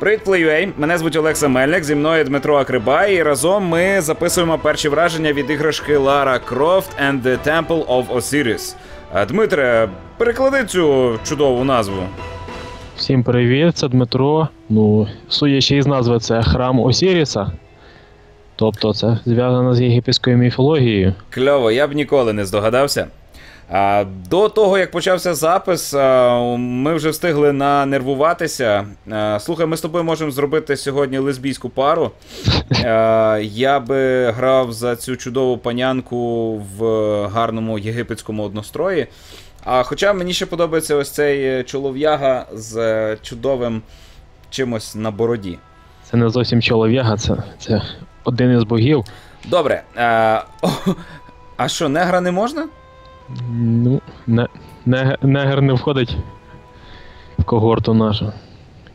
Привіт, Play.ua. Мене звуть Олекса Мельник, зі мною Дмитро Акрибай, і разом ми записуємо перші враження від іграшки Lara Croft and the Temple of Osiris. Дмитре, переклади цю чудову назву. Всім привіт, це Дмитро. Ну, судячи із назви, це храм Осіріса. Тобто це зв'язано з єгипетською міфологією. Кльово, я б ніколи не здогадався. До того, як почався запис, ми вже встигли нанервуватися. Слухай, ми з тобою можемо зробити сьогодні лесбійську пару. Я би грав за цю чудову панянку в гарному єгипетському однострої. А хоча мені ще подобається ось цей е, чолов'яга з е, чудовим чимось на бороді. Це не зовсім чолов'яга, це, це один із богів. Добре. А що, негра не можна? Ну, не, не, негр не входить в когорту нашу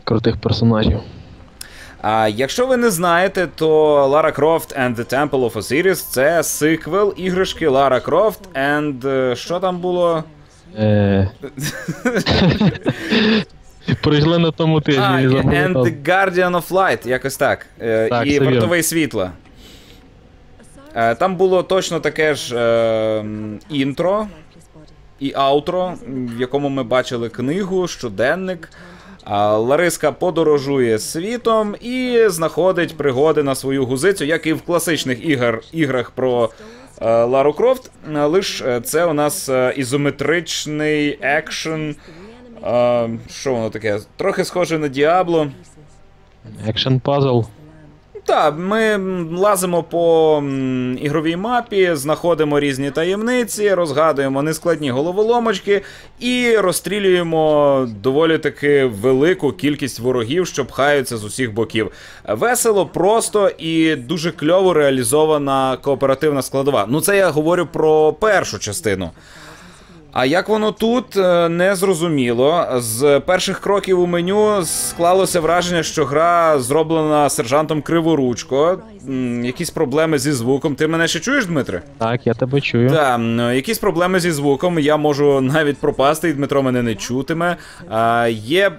крутих персонажів. А якщо ви не знаєте, то Lara Croft and the Temple of Osiris це сиквел іграшки Lara Croft and. е, що там було? Е... Прийшли на тому тижні. А, і and the Guardian of Light, якось так. Е, Так, І вартовий світла. Е, Там було точно таке ж е, інтро і аутро, в якому ми бачили книгу, щоденник. Лариска подорожує світом і знаходить пригоди на свою гузицю, як і в класичних ігр, іграх про е, Лару Крофт. Лиш е, це у нас е, ізометричний екшен. Е, що воно таке? Трохи схоже на Діабло. Екшен пазл. Так, ми лазимо по ігровій мапі, знаходимо різні таємниці, розгадуємо нескладні головоломочки і розстрілюємо доволі таки велику кількість ворогів, що пхаються з усіх боків. Весело, просто і дуже кльово реалізована кооперативна складова. Ну, це я говорю про першу частину. А як воно тут е, не зрозуміло. З перших кроків у меню склалося враження, що гра зроблена сержантом Криворучко. Якісь проблеми зі звуком. Ти мене ще чуєш, Дмитре? Так, я тебе чую. Так, якісь проблеми зі звуком. Я можу навіть пропасти, і Дмитро мене не чутиме. А, є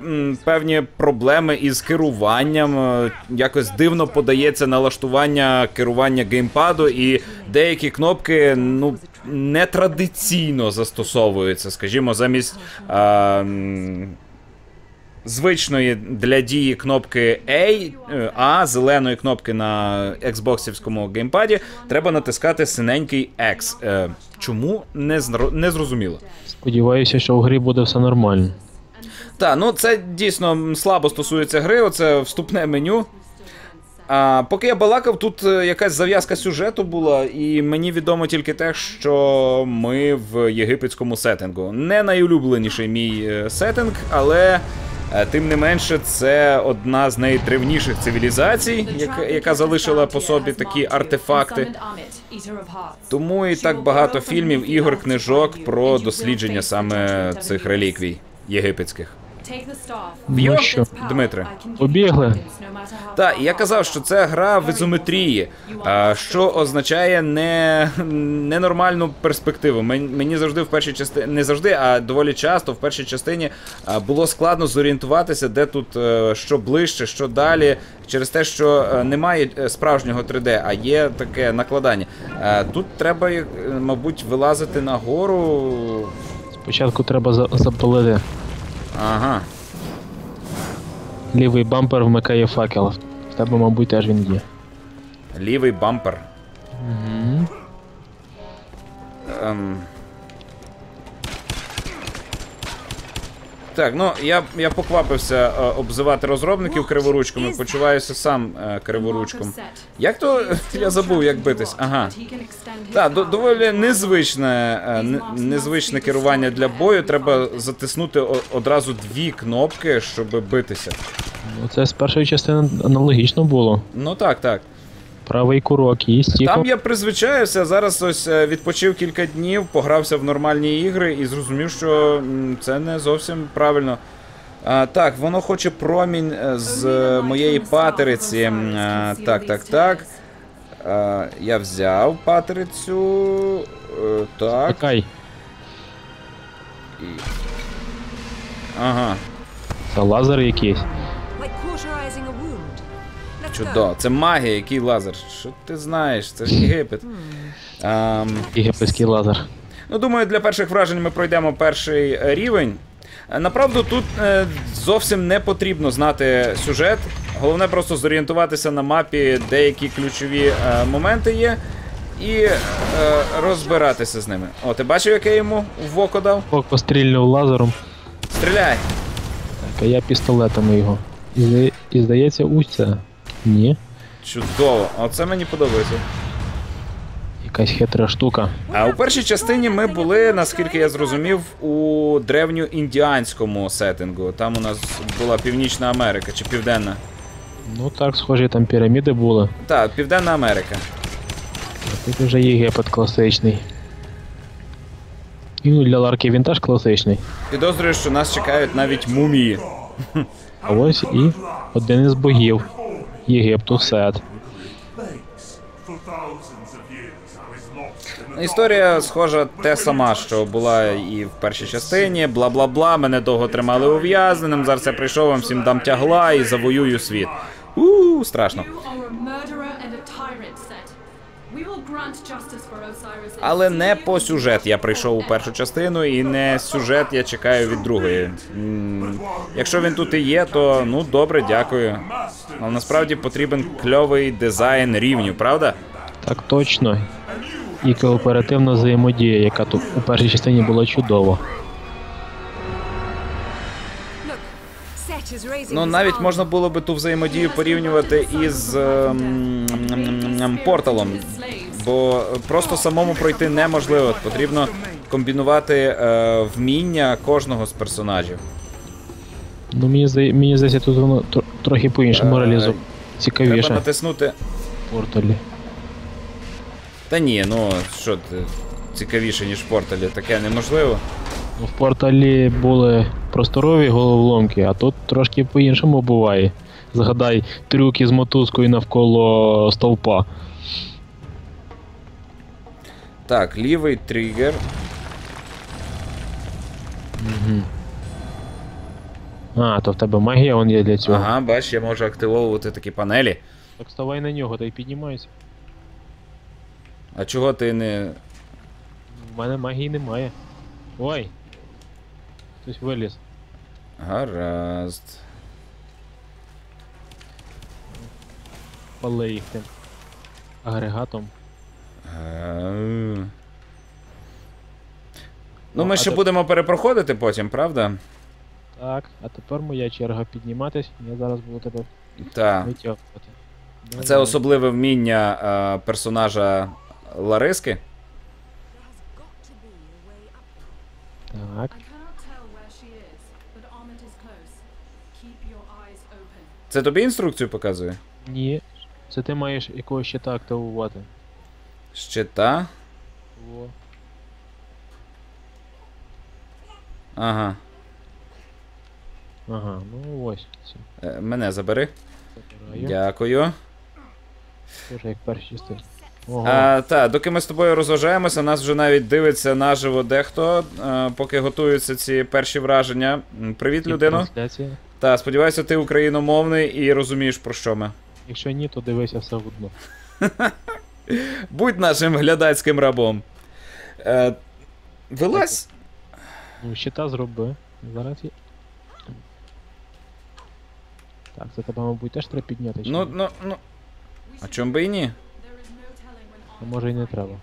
певні проблеми із керуванням. е, Якось дивно подається налаштування керування геймпаду, і деякі кнопки, ну. Нетрадиційно застосовуються, скажімо, замість м, звичної для дії кнопки A, е, А, зеленої кнопки на Xboxівському геймпаді, треба натискати синенький X. Е, чому не, не зрозуміло. Сподіваюся, що в грі буде все нормально. Так, ну це дійсно слабо стосується гри, оце вступне меню. А, поки я балакав, тут е, якась зав'язка сюжету була, і мені відомо тільки те, що ми в єгипетському сеттингу. Не найулюбленіший мій е, сеттинг, але е, тим не менше, це одна з найдревніших цивілізацій, яка, яка залишила по собі такі артефакти. Тому і так багато фільмів, ігор, книжок про дослідження саме цих реліквій єгипетських. Ну що, Дмитре? Побігли. Так, я казав, що це гра в ізометрії, що означає не, ненормальну перспективу. Мен- Мені завжди в першій частині, не завжди, а доволі часто в першій частині було складно зорієнтуватися, де тут е, що ближче, що далі, через те, що е, немає е, справжнього 3D, а є таке накладання. Тут треба, мабуть, вилазити нагору. Спочатку треба за- запалити. Ага. Лівий бампер вмикає факел. В тебе, мабуть, теж він є. Лівий бампер. Угу. Ем... Так, ну я, я поквапився е, обзивати розробників криворучками, почуваюся сам е, криворучком. Як то я забув, як битись? Ага. Так, до, доволі незвичне, е, не- незвичне керування для бою. Треба затиснути о- одразу дві кнопки, щоб битися. Ну, це з першої частини аналогічно було. Ну так, так. Правий курок і стіком. Там я призвичаюся, зараз ось е, відпочив кілька днів, погрався в нормальні ігри і зрозумів, що це не зовсім правильно. А, так, воно хоче промінь е, з е, моєї патериці. А, так, так, так. А, я взяв патерицю. е, так. Чекай. І... Ага. Це лазер якийсь. Чудо, це магія, який лазер. Що ти знаєш? Це ж Єгипет. Ем, Єгипетський лазер. Ну, думаю, для перших вражень ми пройдемо перший е, рівень. Е, Направду, тут е, зовсім не потрібно знати сюжет. Головне просто зорієнтуватися на мапі, деякі ключові е, моменти є, і е, розбиратися з ними. О, ти бачив, як я йому в око дав? Бог пострільнув лазером, Стріляй! так, а я пістолетами його. І, зда- і здається, уця. Ні. Чудово, оце мені подобається. Якась хитра штука. А у першій частині ми були, наскільки я зрозумів, у древньоіндіанському сеттингу. Там у нас була Північна Америка чи Південна. Ну так, схожі там піраміди були. Так, Південна Америка. А тут вже Єгипет класичний. І ну для Ларки він теж класичний. Підозрюю, що нас чекають навіть мумії. А ось і один із богів Єгипту Сет. Історія схожа те сама, що була і в першій частині. Бла бла бла. Мене довго тримали ув'язненим. Зараз я прийшов вам всім дам тягла і завоюю світ. У страшно. Але не по сюжет я прийшов у першу частину, і не сюжет я чекаю від другої. Якщо він тут і є, то ну добре, дякую. Але насправді потрібен кльовий дизайн рівню, правда? Так точно. І кооперативна взаємодія, яка тут у першій частині була чудова. Ну навіть можна було би ту взаємодію порівнювати із ем, м, порталом. Бо просто самому пройти неможливо. Потрібно комбінувати е, вміння кожного з персонажів. Ну мені здає, мені здається, тут воно тр- трохи по-іншому Е, реалізовано. Треба натиснути. в порталі. Та ні, ну що ти цікавіше, ніж в порталі, таке неможливо. Ну, в порталі були просторові головоломки, а тут трошки по-іншому буває. Згадай трюки з мотузкою навколо стовпа. Так, лівий тригер. А, то в тебе магія он є для цього. Ага, бач, я можу активовувати такі панелі. Так ставай на нього та й піднімайся. А чого ти не. У мене магії немає. Ой! Хтось виліз. Гаразд. Пали їх тим агрегатом. Ну, Ну, ми а ще де- будемо перепроходити потім, правда? Так, а тепер моя черга підніматись, я зараз буду тебе Так. витягувати. Це Давай. особливе вміння е, персонажа Лариски. There's got to be a way up. Так. I cannot tell where she is, but Armit is close. Keep your eyes open. Це тобі інструкцію показує? Ні. Це ти маєш якогось щита активувати. Щита. О. Ага. Ага, ну ось. Це Е, Мене забери. забираю. Дякую. Теж як перші частини. Ого. А, та, доки ми з тобою розважаємося, нас вже навіть дивиться наживо дехто, е, поки готуються ці перші враження. М, Привіт, І людино. трансляція. Та, сподіваюся, ти україномовний і розумієш, про що ми. Якщо ні, то дивися все одно. Будь нашим глядацьким рабом. Е, вилазь. Ну, щита зроби. Зараз я. Так, це тебе, мабуть, теж треба підняти. чи Ну, ні? ну, ну. А чому би і ні? А може і не треба.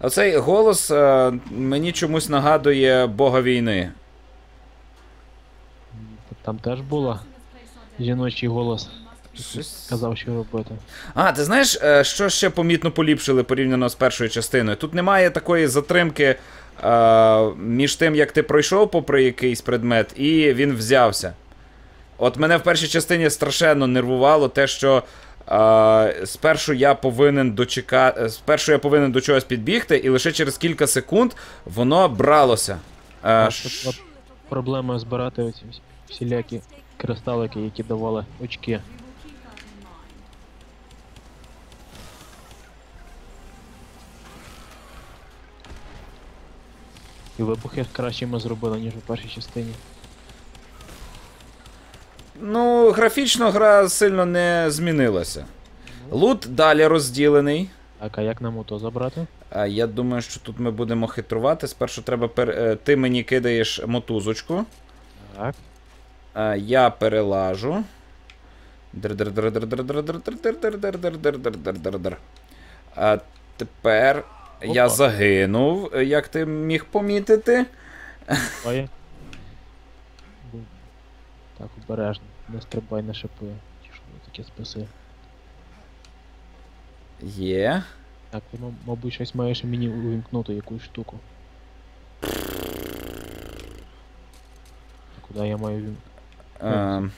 Оцей голос е, мені чомусь нагадує Бога війни. Там теж була жіночий голос. Щось- Казав, що робити. А, ти знаєш, е, що ще помітно поліпшили порівняно з першою частиною? Тут немає такої затримки е, між тим, як ти пройшов попри якийсь предмет, і він взявся. От мене в першій частині страшенно нервувало те, що е, спершу я повинен дочекати. Спершу я повинен до чогось підбігти, і лише через кілька секунд воно бралося. Е, А ш- проблема збирати оці всілякі кристалики, які давали очки. І вибухи краще ми зробили, ніж у першій частині. Ну, графічно гра сильно не змінилася. Лут далі розділений. Так, а як нам ото забрати? А я думаю, що тут ми будемо хитрувати. Спершу треба пер... Е, ти мені кидаєш мотузочку. Так. А, Я перелажу. А тепер я загинув, як ти міг помітити. Ой. Так, обережно. Не стрибай на шипи. Чи що ви таке спаси? Є. Так, ти, мабуть, щось маєш мені увімкнути якусь штуку. Куди я маю вімкнути? Ем.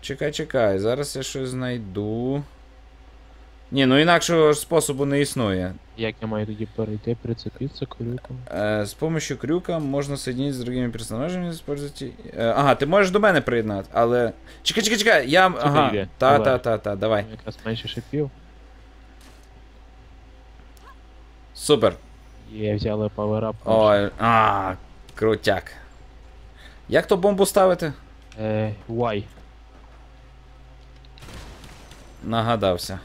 Чекай, чекай, зараз я щось знайду. Ні, ну інакшого ж способу не існує. Як я маю тоді перейти, прицепитися крюком? Э, с помощью крюка можно соединить с другими персонажами, используйте... Э, ага, ти можеш до мене приєднати, але. Чекай, чекай, чекай, я. Ага. йде. Та, та, та, та, давай. Якраз менше шипів. Супер. Є, взяли паверап. Ой, а, крутяк. Як то бомбу ставити? Е, Y. Нагадався.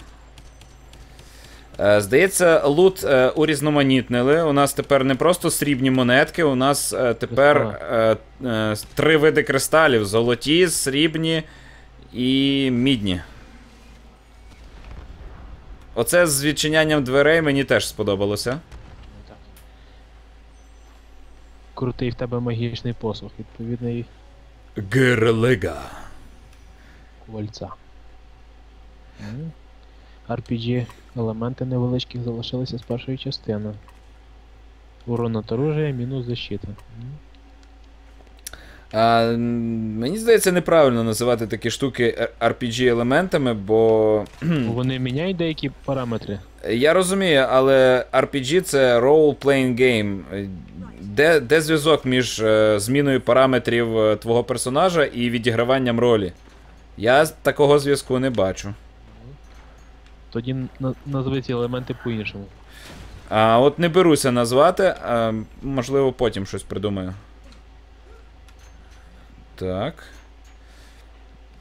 Е, здається, лут е, урізноманітнили. У нас тепер не просто срібні монетки, у нас е, тепер три види кристалів: золоті, срібні і мідні. Оце з відчинянням дверей мені теж сподобалося. Крутий в тебе магічний посох, відповідний Герлига. кольця. RPG елементи невеличкі залишилися з першої частини. Урон от оружия, мінус защита. А, мені здається, неправильно називати такі штуки RPG-елементами, бо. Бо Вони міняють деякі параметри. Я розумію, але RPG це role-playing game. Де, де зв'язок між е, зміною параметрів е, твого персонажа і відіграванням ролі? Я такого зв'язку не бачу. Тоді на- назви ці елементи по-іншому. А от не беруся назвати, а, можливо, потім щось придумаю. Так.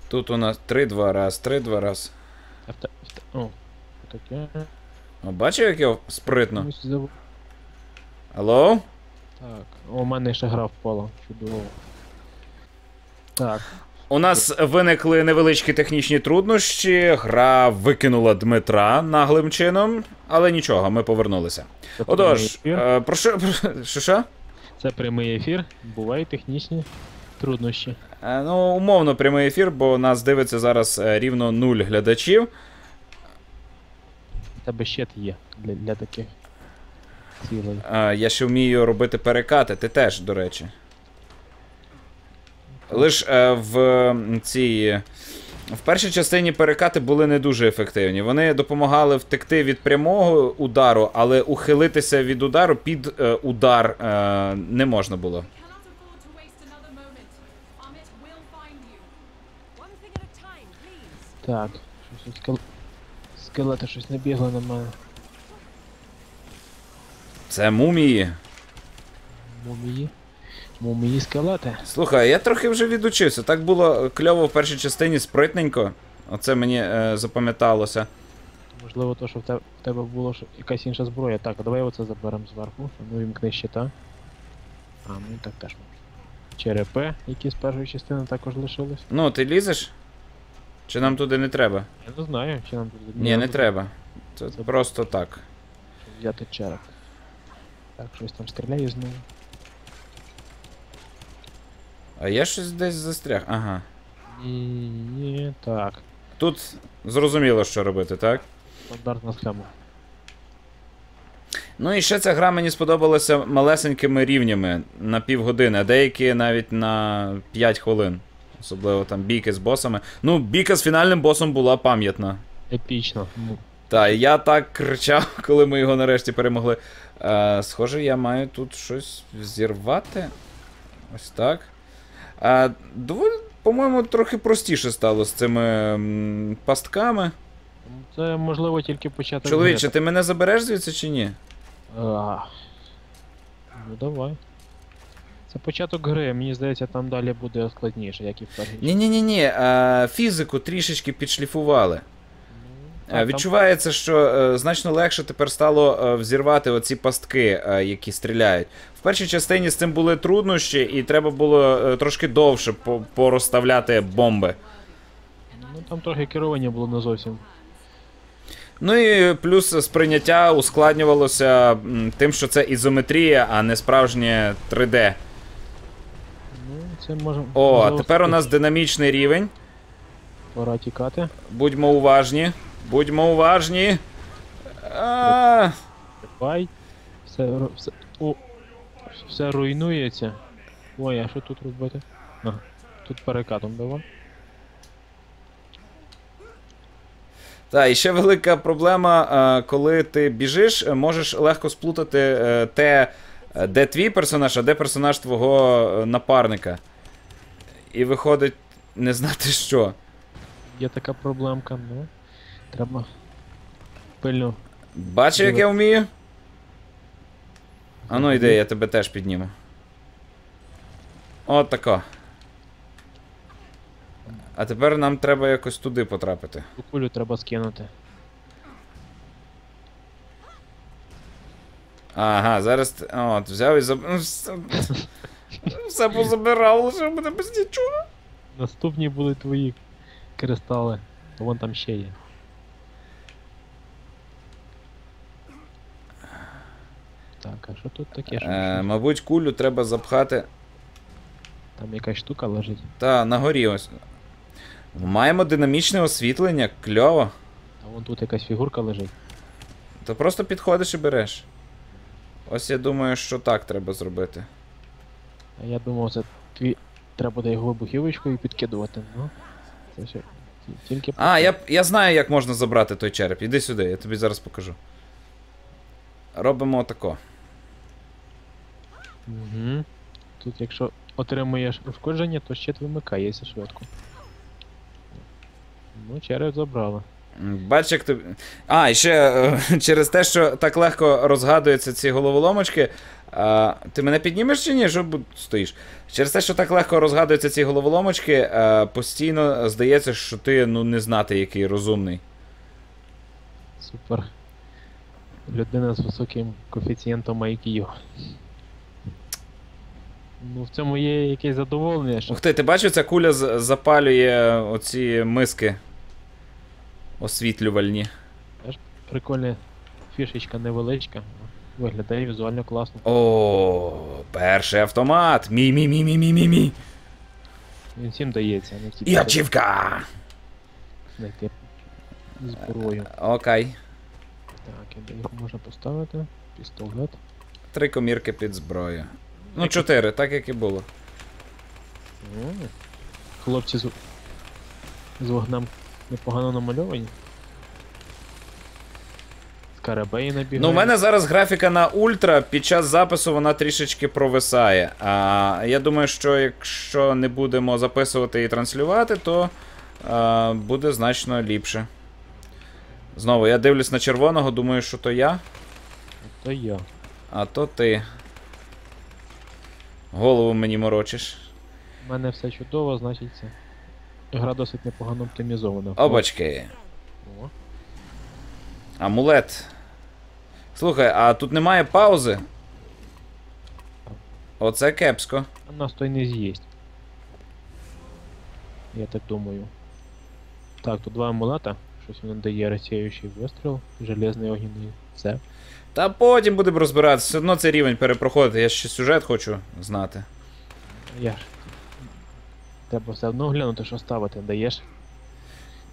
Тут у нас 3-2 раз, 3-2 раз. А в те- в те- О, таке. О, бачив, як я спритно? Алло? Так, у мене ще гра впала. Чудово. Так, У нас виникли невеличкі технічні труднощі. Гра викинула Дмитра наглим чином, але нічого, ми повернулися. це Отож, е, про що. Що що? Це прямий ефір, бувають технічні труднощі. Е, Ну, умовно прямий ефір, бо нас дивиться зараз е, рівно нуль глядачів. У тебе щит є для, для таких цілей. Е, Я ще вмію робити перекати, ти теж, до речі. Лиш е, в цій. В першій частині перекати були не дуже ефективні. Вони допомагали втекти від прямого удару, але ухилитися від удару під е, удар е, не можна було. Так, щось скел... скелети щось набігли на мене. Це мумії. Мумії. Мумії скелети. Слухай, я трохи вже відучився. Так було кльово в першій частині спритненько. Оце мені е, запам'яталося. Можливо, то, що в тебе, в тебе була ж якась інша зброя. Так, а давай оце заберемо зверху. Ну вімкни щита. А, ну і так теж можна. Черепи, які з першої частини також лишились. Ну, ти лізеш? Чи нам туди не треба? Я не знаю, чи нам тут Ні, не треба. Це просто так. Взяти череп. Так, щось там стріляє знову. А я щось десь застряг. Ага. Ні, ні, так. Тут зрозуміло, що робити, так? Стандартна схема. Ну і ще ця гра мені сподобалася малесенькими рівнями на півгодини, а деякі навіть на 5 хвилин. Особливо там бійки з босами. Ну, бійка з фінальним босом була пам'ятна. Епічно. Ну, Та, я так кричав, коли ми його нарешті перемогли. Е, схоже, я маю тут щось зірвати. Ось так. Доволі, по-моєму, трохи простіше стало з цими пастками. Це можливо тільки початок. Чоловіче, ти мене забереш звідси чи ні? А, Ну давай. Це початок гри, мені здається, там далі буде складніше, як і в першій. Ні, ні, ні, ні. Фізику трішечки підшліфували. А, Е, там- Відчувається, що е, значно легше тепер стало е, взірвати оці пастки, е, які стріляють. В першій частині з цим були труднощі, і треба було е, трошки довше порозставляти бомби. Ну там трохи керування було не зовсім. Ну і плюс сприйняття ускладнювалося тим, що це ізометрія, а не справжнє 3D. Ну, це може. О, а тепер у нас динамічний рівень. Пора тікати. Будьмо уважні. Будьмо уважні. А, Бай. Все, все, о, все руйнується. Ой, а що тут робити? Ага. Тут перекатом давай. Та, і ще велика проблема, е, коли ти біжиш, е, можеш легко сплутати е, те, де твій персонаж, а де персонаж твого напарника. І виходить не знати що. Є така проблемка, ну. Треба пильно. Бачиш, як я вмію? А ну йди, я тебе теж підніму. От тако. А тепер нам треба якось туди потрапити. Ту кулю треба скинути. Ага, зараз. От, взяв і заб... ну, все- Все позабирав, лише мене без нічого. Наступні були твої кристали. Вон там ще є. Так, а що тут таке? Що, Е, мабуть, кулю треба запхати. Там якась штука лежить. Та, на горі ось. Маємо динамічне освітлення, кльово. А вон тут якась фігурка лежить. То просто підходиш і береш. Ось я думаю, що так треба зробити. А я думав, це твій. Треба буде його вибухівочкою підкидувати. Ну. Це ще ті- тільки. А, я, я знаю, як можна забрати той череп. Іди сюди, я тобі зараз покажу. Робимо отако. Угу. Тут якщо отримуєш ушкодження, то щит вимикається швидко. Ну, череп забрали. Бач, як тобі. А, і ще е, через те, що так легко розгадуються ці головоломочки. А, ти мене піднімеш чи ні? Що бу- стоїш? Через те, що так легко розгадуються ці головоломочки, а, постійно здається, що ти ну не знати, який розумний. Супер. Людина з високим коефіцієнтом IQ. Ну, в цьому є якесь задоволення, що Ух ти, ти бачив, ця куля запалює оці миски освітлювальні. прикольна фішечка невеличка. Виглядає візуально класно. О, перший автомат. Мі-мі-мі-мі-мі-мі-мі. Він всім дається, І ачівка. знайти зброю. Окей. Так, де їх можна поставити? Пістолет. Три комірки під зброю. Ну, чотири, так як і було. Хлопці з, з вогнем непогано намальовані. Скарабеї набігають. Ну, у мене зараз графіка на ультра, під час запису вона трішечки провисає. А, я думаю, що якщо не будемо записувати і транслювати, то а, буде значно ліпше. Знову, я дивлюсь на червоного, думаю, що то я, То я. а то ти. Голову мені морочиш. У мене все чудово, значить це. Гра досить непогано оптимізована. Обачки. О, Амулет. Слухай, а тут немає паузи. Оце кепсько. а нас той не з'їсть. Я так думаю. Так, тут два амулета. Щось він дає розсіюючий вистріл, железний огненний. Це. Та потім будемо розбиратися. Все одно цей рівень перепроходити. Я ще сюжет хочу знати. Я ж. Треба все одно глянути, що ставити. Даєш.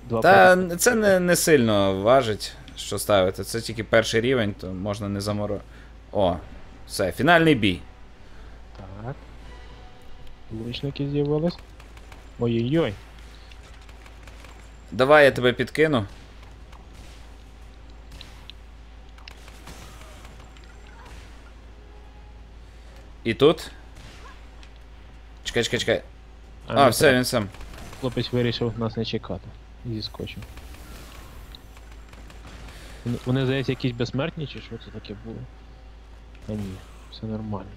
Два Та проти- це не, не сильно важить, що ставити. Це тільки перший рівень, то можна не заморо. О, все, фінальний бій. Так. Лучники з'явились. Ой-ой-ой. Давай я тебе підкину. І тут. Чекай, чекай, чекай. А, не все, він сам. Хлопець вирішив нас не чекати. І зіскочив. Вони- здається, якісь безсмертні чи що це таке було? Та ні, все нормально.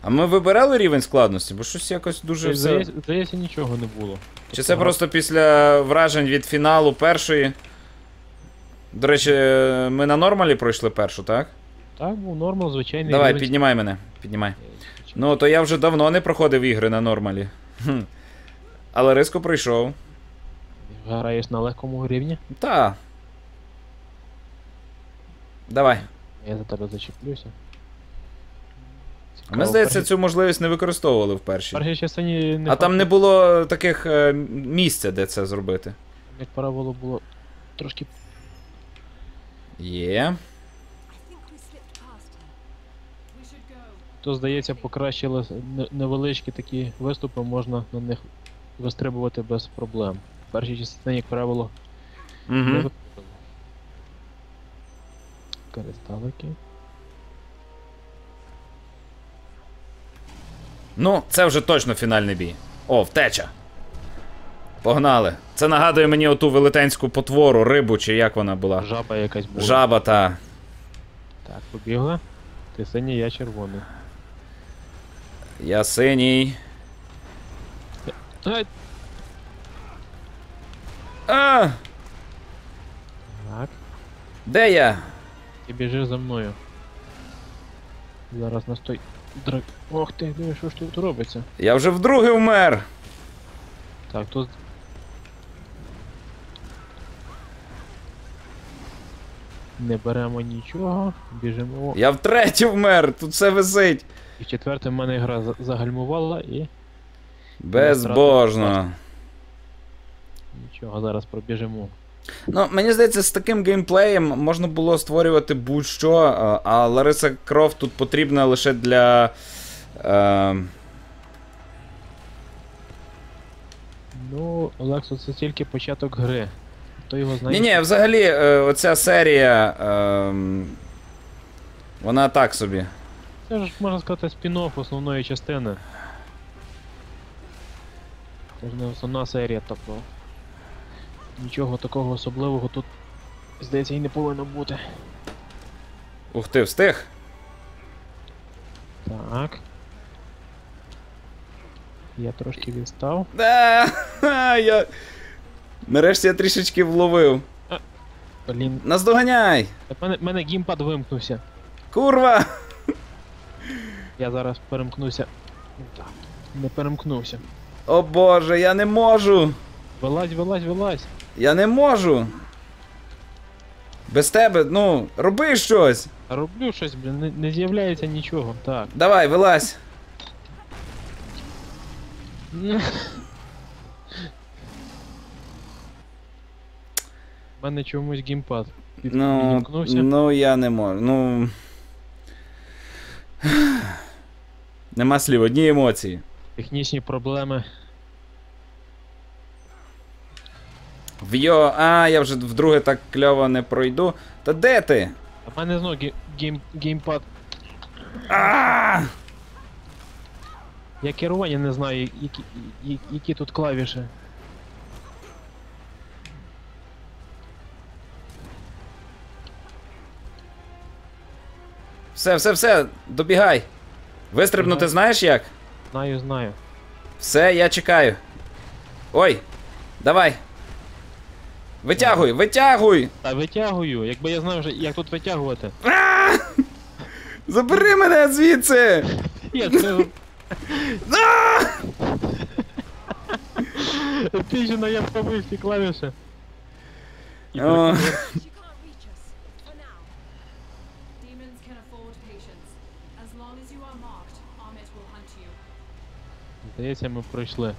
А ми вибирали рівень складності, бо щось якось дуже все. Здається, здається, нічого не було. Чи Тобто це просто після вражень від фіналу першої. До речі, ми на нормалі пройшли першу, так? Так, був нормал, звичайний. Давай, рівень. піднімай мене. Піднімай. Ну, то я вже давно не проходив ігри на нормалі. Хм. Але риско пройшов. Граєш на легкому рівні, Та. Давай. я за тебе зачеплюся. Цікаво, ми, здається, першій- цю можливість не використовували в в першій. першій частині не А там не було таких е, місця, де це зробити. як правило, було трошки Є. То, здається, покращили невеличкі такі виступи, можна на них вистрибувати без проблем. В першій частині, як правило, не Угу. виходило. Кристалики. Ну, це вже точно фінальний бій. О, втеча. Погнали. Це нагадує мені оту велетенську потвору, рибу, чи як вона була. Жаба якась була. Жаба та. Так, побігла. Ти синій, я червоний. Я синій. Ай! А! Так, Де я? ти біжиш за мною. Зараз настой. Драк. Ох ти, диви, що ж тут робиться? Я вже вдруге вмер. Так, тут. Не беремо нічого, біжимо. Я втретє вмер. Тут все висить. І в четверте в мене гра за- загальмувала і Безбожно. нічого, зараз пробіжимо. Ну, мені здається, з таким геймплеєм можна було створювати будь-що, а- а Лариса Крофт тут потрібна лише для. Е, Ну, Олексо, це тільки початок гри. Хто його знає? Ні, ні, взагалі, е, оця серія. Е, вона так собі. Ж можна сказати спін-офф основної частини. Це ж не основна серія, тобто. Нічого такого особливого тут, здається, і не повинно бути. Ух ти, встиг. Так. Я трошки відстав. Да, я... Нарешті я трішечки вловив. Блін, Наздоганяй! в мене, мене гімпад вимкнувся. Курва! Я зараз перемкнуся. Так. Не перемкнувся. О боже, я не можу! Вилазь, вилазь, вилазь. Я не можу! Без тебе, ну, роби щось! Роблю щось, блін, не, не з'являється нічого. Так. Давай, вилазь! У мене чомусь геймпад Ну, відімкнувся. ну я не можу. Ну. Нема слів, одні емоції. Технічні проблеми. Вйо, а, я вже вдруге так кльово не пройду. Та де ти? А в мене знову гейм, геймпад. А! Я керування не знаю, які, які, які тут клавіші. Все, все, все, добігай. Вистрибнути знаєш як? Знаю, знаю. Все, я чекаю. Ой, давай. Витягуй, витягуй! Та витягую, якби я знав, як тут витягувати. Забери мене звідси! Я. Ти ж я пробив ці клавіші. Здається, ми пройшли.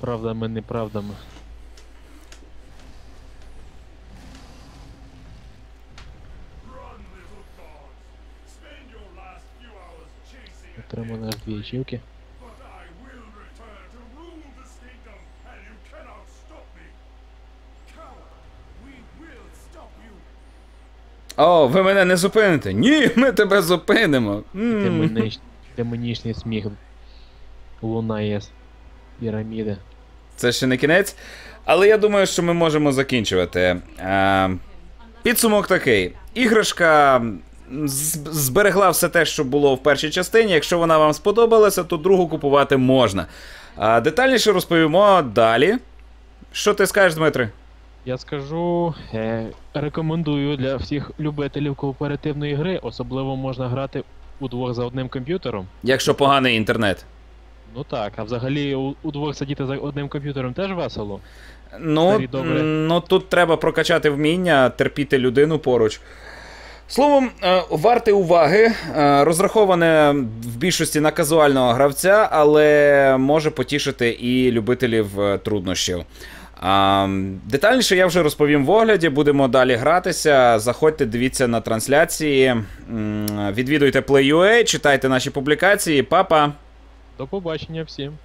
Правдами, неправдами. Отримали аж дві ячівки. О, ви мене не зупините. Ні, ми тебе зупинимо. Демонич... Демонічний сміх лунає з піраміди. Це ще не кінець. Але я думаю, що ми можемо закінчувати. Е, підсумок такий: іграшка зберегла все те, що було в першій частині. Якщо вона вам сподобалася, то другу купувати можна. А детальніше розповімо далі. Що ти скажеш, Дмитре? Я скажу, е, рекомендую для всіх любителів кооперативної гри, особливо можна грати удвох за одним комп'ютером. Якщо поганий інтернет. Ну так, а взагалі у- удвох сидіти за одним комп'ютером теж весело. Ну, Старі ну тут треба прокачати вміння, терпіти людину поруч. Словом, е, варте уваги, е, розраховане в більшості на казуального гравця, але може потішити і любителів е, труднощів. А, детальніше я вже розповім в огляді. Будемо далі гратися. Заходьте, дивіться на трансляції, м, відвідуйте Play.ua, читайте наші публікації. Па-па! До побачення всім.